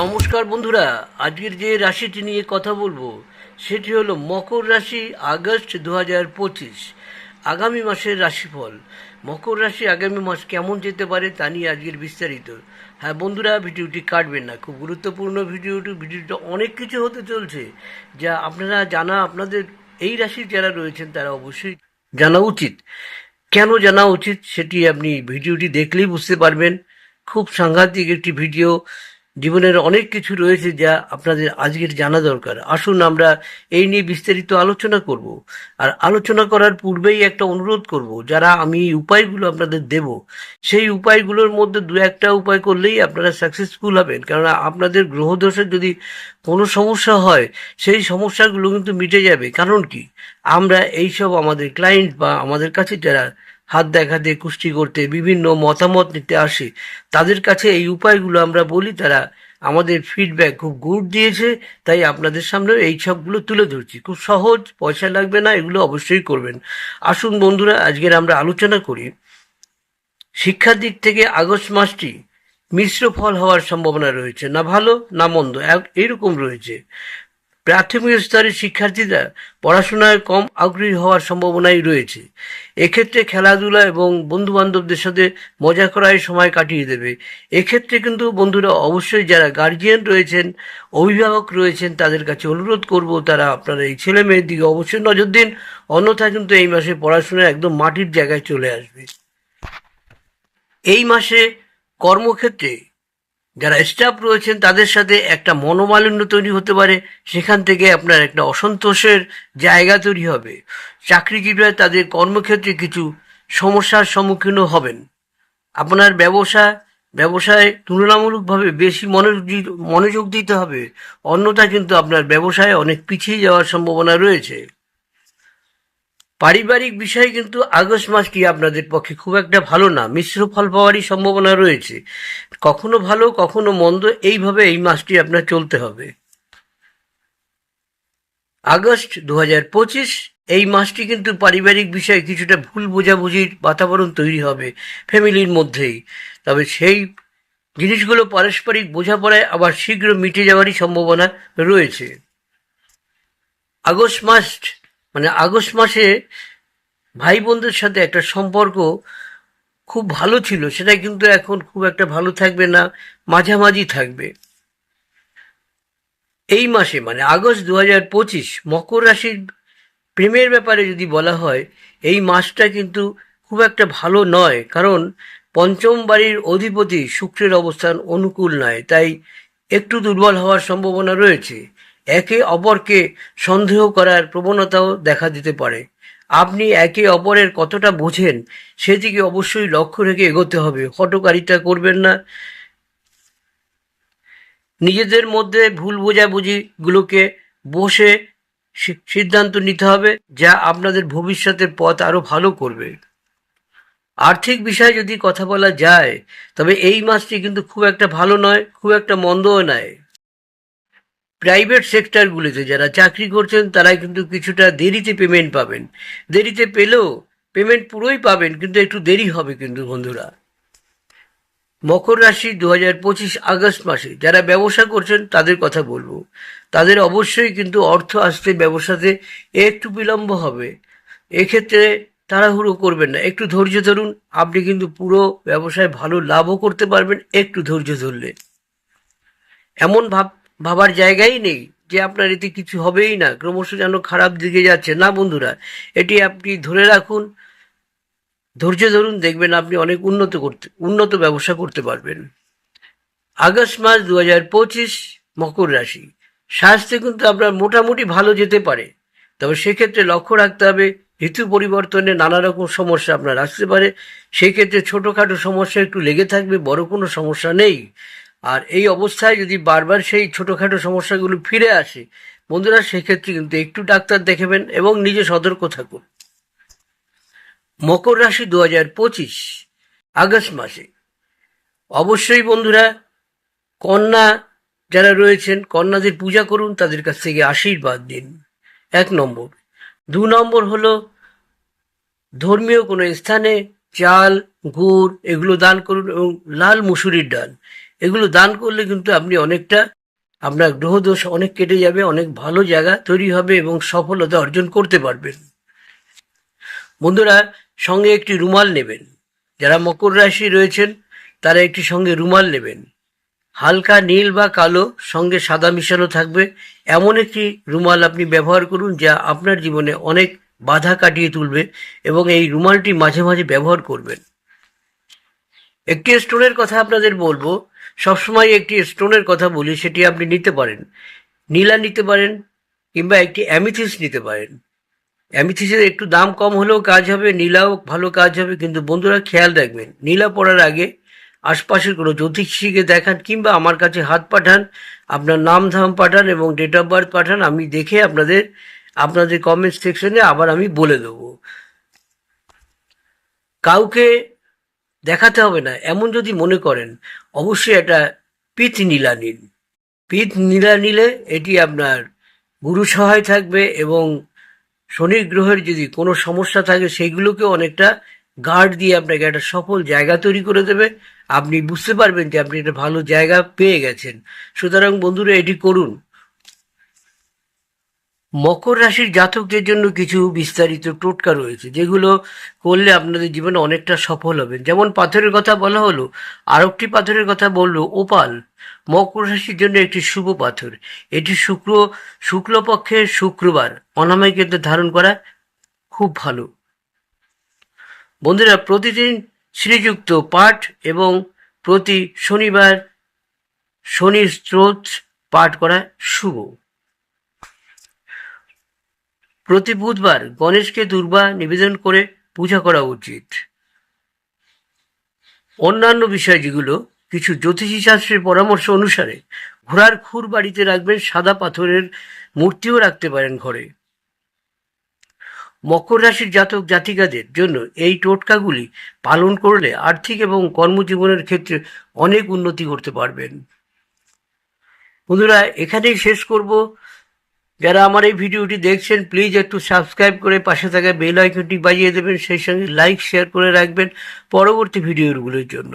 নমস্কার বন্ধুরা, আজকের যে রাশিটি নিয়ে কথা বলব, সেটি হলো মকর রাশি, আগস্ট দু হাজার পঁচিশ, আগামী মাসের রাশিফল। মকর রাশি আগামী মাস কেমন যেতে পারে তা নিয়ে আজকের বিস্তারিত। হ্যাঁ বন্ধুরা, ভিডিওটি কাটবেন না, খুব গুরুত্বপূর্ণ ভিডিওটি ভিডিওটা অনেক কিছু হতে চলছে, যা আপনারা জানা, আপনাদের এই রাশির যারা রয়েছেন, তারা অবশ্যই জানা উচিত। কেন জানা উচিত, সেটি আপনি ভিডিওটি দেখলেই বুঝতে পারবেন। খুব সাংঘাতিক একটি ভিডিও জীবনের অনেক কিছু রয়েছে যা আপনাদের আজকের জানা দরকার। আসুন আমরা এই নিয়ে বিস্তারিত আলোচনা করব। আর আলোচনা করার পূর্বেই একটা অনুরোধ করব, যারা আমি উপায়গুলো আপনাদের দেব, সেই উপায়গুলোর মধ্যে দু একটা উপায় করলেই আপনারা সাকসেসফুল হবেন। কেননা আপনাদের গ্রহদোষের যদি কোনো সমস্যা হয়, সেই সমস্যাগুলো কিন্তু মিটে যাবে। কারণ কি? আমরা এইসব আমাদের ক্লায়েন্ট বা আমাদের কাছে যারা হাত দেখাতে কুষ্টি করতে বিভিন্ন মতামত নিতে আসে। তাদের কাছে এই উপায়গুলো আমরা বলি, তারা আমাদের ফিডব্যাক খুব গুড দিয়েছে, তাই আপনাদের সামনে এই সবগুলো তুলে ধরছি। খুব সহজ, পয়সা লাগবে না, এগুলো অবশ্যই করবেন। আসুন বন্ধুরা, আজকের আমরা আলোচনা করি। শিক্ষার দিক থেকে আগস্ট মাসটি মিশ্র ফল হওয়ার সম্ভাবনা রয়েছে। না ভালো, না মন্দ এরকম রয়েছে। প্রাথমিক স্তরের শিক্ষার্থীরা পড়াশোনায় কম আগ্রহী হওয়ার সম্ভাবনাই রয়েছে। এক্ষেত্রে খেলাধুলা এবং বন্ধু বান্ধবদের সাথে মজা করায় সময় কাটিয়ে দেবে। এক্ষেত্রে কিন্তু বন্ধুরা অবশ্যই যারা গার্জিয়ান রয়েছেন, অভিভাবক রয়েছেন, তাদের কাছে অনুরোধ করব তারা আপনারা এই ছেলে মেয়ের দিকে অবশ্যই নজর দিন। অন্যথা কিন্তু এই মাসে পড়াশোনা একদম মাটির জায়গায় চলে আসবে। এই মাসে কর্মক্ষেত্রে যারা স্টাফ রয়েছেন, তাদের সাথে একটা মনোমালিন্য তৈরি হতে পারে। সেখান থেকে আপনার একটা অসন্তোষের জায়গা তৈরি হবে। চাকরিজীবীরা তাদের কর্মক্ষেত্রে কিছু সমস্যার সম্মুখীনও হবেন। আপনার ব্যবসা, ব্যবসায় তুলনামূলকভাবে বেশি মনোযোগ মনোযোগ দিতে হবে। অন্যথা কিন্তু আপনার ব্যবসায় অনেক পিছিয়ে যাওয়ার সম্ভাবনা রয়েছে। পারিবারিক বিষয় কিন্তু আগস্ট মাসটি আপনাদের পক্ষে খুব একটা ভালো না। মিশ্র ফল পাওয়ারই সম্ভাবনা রয়েছে। কখনো ভালো, কখনো মন্দ, এইভাবে এই মাসটি আপনার চলতে হবে। আগস্ট দু হাজার পঁচিশ, এই মাসটি কিন্তু পারিবারিক বিষয়ে কিছুটা ভুল বোঝাবুঝির বাতাবরণ তৈরি হবে ফ্যামিলির মধ্যেই। তবে সেই জিনিসগুলো পারস্পরিক বোঝাপড়ায় আবার শীঘ্র মিটে যাওয়ারই সম্ভাবনা রয়েছে। আগস্ট মাস মানে আগস্ট মাসে ভাই বোনদের সাথে একটা সম্পর্ক খুব ভালো ছিল, সেটা কিন্তু এখন খুব একটা ভালো থাকবে না, মাঝামাঝি থাকবে। এই মাসে মানে আগস্ট দু হাজার পঁচিশ, মকর রাশির প্রেমের ব্যাপারে যদি বলা হয়, এই মাসটা কিন্তু খুব একটা ভালো নয়, কারণ পঞ্চম বাড়ির অধিপতি শুক্রের অবস্থান অনুকূল নয়, তাই একটু দুর্বল হওয়ার সম্ভাবনা রয়েছে। একে অপরকে সন্দেহ করার প্রবণতাও দেখা দিতে পারে। আপনি একে অপরের কতটা বোঝেন, সেদিকে অবশ্যই লক্ষ্য রেখে এগোতে হবে। হটকারিতা করবেন না। নিজেদের মধ্যে ভুল বোঝাবুঝিগুলোকে বসে সিদ্ধান্ত নিতে হবে, যা আপনাদের ভবিষ্যতের পথ আরও ভালো করবে। আর্থিক বিষয়ে যদি কথা বলা যায়, তবে এই মাসটি কিন্তু খুব একটা ভালো নয়, খুব একটা মন্দও নয়। প্রাইভেট সেক্টরগুলিতে যারা চাকরি করছেন তারা কিন্তু কিছুটা দেরিতে পেমেন্ট পাবেন। দেরিতে পেলেও পেমেন্ট পুরোই পাবেন, কিন্তু একটু দেরি হবে কিন্তু বন্ধুরা। মকর রাশি দু হাজার পঁচিশ আগস্ট মাসে যারা ব্যবসা করছেন, তাদের কথা বলব। তাদের অবশ্যই কিন্তু অর্থ আসতে ব্যবসাতে একটু বিলম্ব হবে। এক্ষেত্রে তাড়াহুড়ো করবেন না। একটু ধৈর্য ধরুন, আপনি কিন্তু পুরো ব্যবসায় ভালো লাভও করতে পারবেন, একটু ধৈর্য ধরলে। এমন ভাব ভাবার জায়গাই নেই, যে আপনার এতে কিছু হবেই না, ক্রমশ যেন খারাপ দিকে যাচ্ছে। না বন্ধুরা, এটি আপনি ধরে রাখুন, ধৈর্য ধরুন, দেখবেন আপনি অনেক উন্নত করতে, উন্নত ব্যবসা করতে পারবেন। আগস্ট মাস দু হাজার পঁচিশ, মকর রাশি। স্বাস্থ্য কিন্তু আপনার মোটামুটি ভালো যেতে পারে। তবে সেক্ষেত্রে লক্ষ্য রাখতে হবে, ঋতু পরিবর্তনে নানা রকম সমস্যা আপনার আসতে পারে। সেক্ষেত্রে ছোটোখাটো সমস্যা একটু লেগে থাকবে, বড় কোনো সমস্যা নেই। আর এই অবস্থায় যদি বারবার সেই ছোটোখাটো সমস্যাগুলো ফিরে আসে, বন্ধুরা, সেক্ষেত্রে কিন্তু একটু ডাক্তার দেখাবেন এবং নিজে সতর্ক থাকুন। মকর রাশি দু হাজার পঁচিশ, আগস্ট মাসে। অবশ্যই বন্ধুরা, কন্যা যারা রয়েছেন, কন্যাদের পূজা করুন, তাদের কাছ থেকে আশীর্বাদ দিন এক নম্বর। দু নম্বর হল, ধর্মীয় কোনো স্থানে চাল, গুড় এগুলো দান করুন এবং লাল মুসুরির ডাল। এগুলো দান করলে কিন্তু আপনি অনেকটা, আপনার গ্রহদোষ অনেক কেটে যাবে, অনেক ভালো জায়গা তৈরি হবে এবং সফলতা অর্জন করতে পারবেন। বন্ধুরা, সঙ্গে একটি রুমাল নেবেন। যারা মকর রাশি রয়েছেন, তারা একটি সঙ্গে রুমাল নেবেন। হালকা নীল বা কালো, সঙ্গে সাদা মিশানো থাকবে। এমন একটি রুমাল আপনি ব্যবহার করুন যা আপনার জীবনে অনেক বাধা কাটিয়ে তুলবে এবং এই রুমালটি মাঝে মাঝে ব্যবহার করবেন। একটি স্টোনের কথা আপনাদের বলব সবসময় একটি স্টোনের কথা বলি, সেটি আপনি নিতে পারেন। নীলা নিতে পারেন, কিংবা একটি অ্যামিথিস নিতে পারেন। অ্যামিথিসের একটু দাম কম হলেও কাজ হবে, নীলাও ভালো কাজ হবে, কিন্তু বন্ধুরা খেয়াল রাখবেন, নীলা পড়ার আগে আশপাশের কোনো জ্যোতিষীকে দেখান, কিংবা আমার কাছে হাত পাঠান, আপনার নাম ধাম পাঠান এবং ডেট অফ বার্থ পাঠান, আমি দেখে আপনাদের আপনাদের কমেন্ট সেকশনে আবার আমি বলে দেবো। কাউকে দেখাতে হবে না, এমন যদি মনে করেন, অবশ্যই একটা পিত নীলা নিন পিত নীলা নিলে এটি আপনার গুরু সহায় থাকবে এবং শনি গ্রহের যদি কোনো সমস্যা থাকে সেইগুলোকে অনেকটা গার্ড দিয়ে আপনাকে একটা সফল জায়গা তৈরি করে দেবে। আপনি বুঝতে পারবেন যে আপনি একটা ভালো জায়গা পেয়ে গেছেন। সুতরাং বন্ধুরা, এটি করুন। মকর রাশির জাতকদের জন্য কিছু বিস্তারিত টোটকা রয়েছে, যেগুলো করলে আপনাদের জীবনে অনেকটা সফল হবেন। যেমন পাথরের কথা বলা হলো আর একটি পাথরের কথা বলল, ওপাল। মকর রাশির জন্য একটি শুভ পাথর। এটি শুক্র, শুক্লপক্ষের শুক্রবার। অনামাই কেন্দ্রে ধারণ করা খুব ভালো। বন্ধুরা, প্রতিদিন শ্রীযুক্ত পাঠ এবং প্রতি শনিবার শনি স্রোত পাঠ করা শুভ। প্রতি বুধবার গণেশকে দুর্বা নিবেদন করে পূজা করা উচিত। অন্যান্য বিষয় যেগুলো, কিছু জ্যোতিষী শাস্ত্রের পরামর্শ অনুসারে ঘোড়ার খুর বাড়িতে রাখবেন, সাদা পাথরের মূর্তিও রাখতে পারেন ঘরে। মকর রাশির জাতক জাতিকাদের জন্য এই টোটকাগুলি পালন করলে আর্থিক এবং কর্মজীবনের ক্ষেত্রে অনেক উন্নতি করতে পারবেন। বন্ধুরা, এখানেই শেষ করব। যারা আমার এই ভিডিওটি দেখছেন প্লিজ একটু সাবস্ক্রাইব করে পাশে থাকা বেল আইকনটি বাজিয়ে দেবেন, সেই সঙ্গে লাইক শেয়ার করে রাখবেন পরবর্তী ভিডিওগুলোর জন্য।